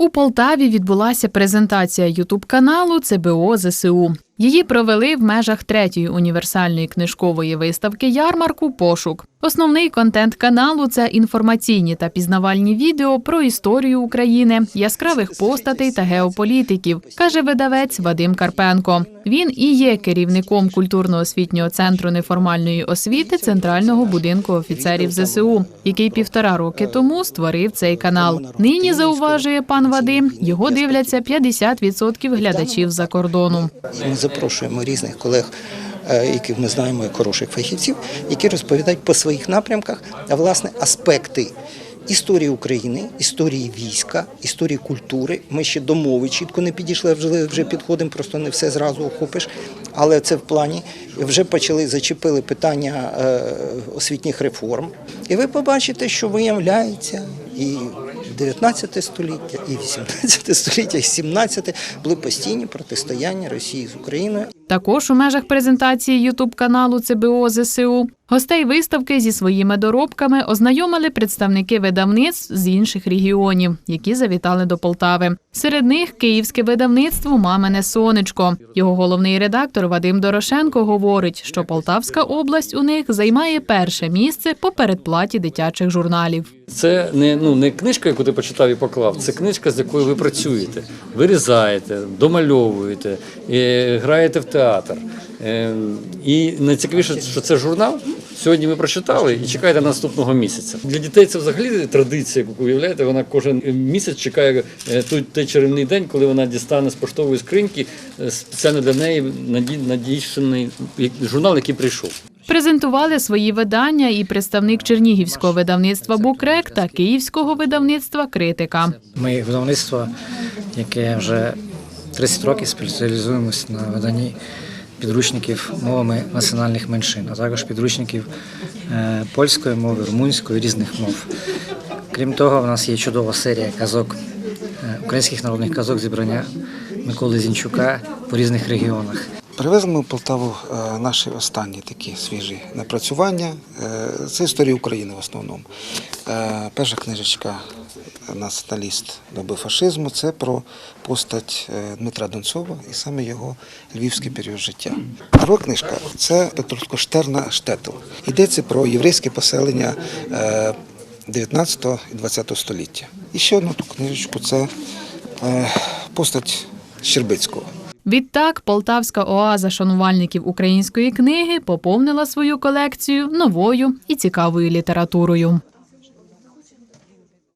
У Полтаві відбулася презентація Ютуб-каналу ЦБО ЗСУ. Її провели в межах третьої універсальної книжкової виставки ярмарку Пошук. Основний контент каналу це інформаційні та пізнавальні відео про історію України, яскравих постатей та геополітиків, каже видавець Вадим Карпенко. Він і є керівником культурно-освітнього центру неформальної освіти Центрального будинку офіцерів ЗСУ, який півтора роки тому створив цей канал. Нині зауважує пан Вадим, його дивляться 50% глядачів за кордону. Запрошуємо різних колег, е, яких ми знаємо як хороших фахівців, які розповідають по своїх напрямках, а власне аспекти. Історії України, історії війська, історії культури. Ми ще до мови чітко не підійшли, вже, вже підходимо, просто не все зразу охопиш. Але це в плані. Вже почали зачепили питання е, освітніх реформ. І ви побачите, що виявляється і 19 століття, і 18 століття, і 17 були постійні протистояння Росії з Україною. Також у межах презентації Ютуб каналу ЦБО ЗСУ гостей виставки зі своїми доробками ознайомили представники видавництв з інших регіонів, які завітали до Полтави. Серед них київське видавництво Мамине сонечко. Його головний редактор Вадим Дорошенко говорить, що Полтавська область у них займає перше місце по передплаті дитячих журналів. Це не, ну, не книжка, яку ти почитав і поклав, це книжка, з якою ви працюєте. Вирізаєте, домальовуєте, е, граєте в театр. Е, І найцікавіше, що це журнал. Сьогодні ви прочитали і чекаєте наступного місяця. Для дітей це взагалі традиція, яку уявляєте. Вона кожен місяць чекає е, той, той чарівний день, коли вона дістане з поштової скриньки е, спеціально для неї надійшений журнал, який прийшов. Презентували свої видання і представник чернігівського видавництва Букрек та київського видавництва Критика. Ми видавництво, яке вже 30 років спеціалізуємось на виданні підручників мовами національних меншин, а також підручників е, польської мови, румунської різних мов. Крім того, в нас є чудова серія казок, е, українських народних казок зібрання Миколи Зінчука по різних регіонах. Привезли ми в Полтаву е, наші останні такі свіжі напрацювання. Е, Це історія України в основному. Е, Перша книжечка «Націоналіст доби фашизму це про постать е, Дмитра Донцова і саме його львівський період життя. Друга книжка це Петровсько Штерна Штетл. Йдеться про єврейське поселення е, 19 і 20 століття. І ще одну ту книжечку це е, постать Щербицького. Відтак, полтавська оаза шанувальників української книги поповнила свою колекцію новою і цікавою літературою.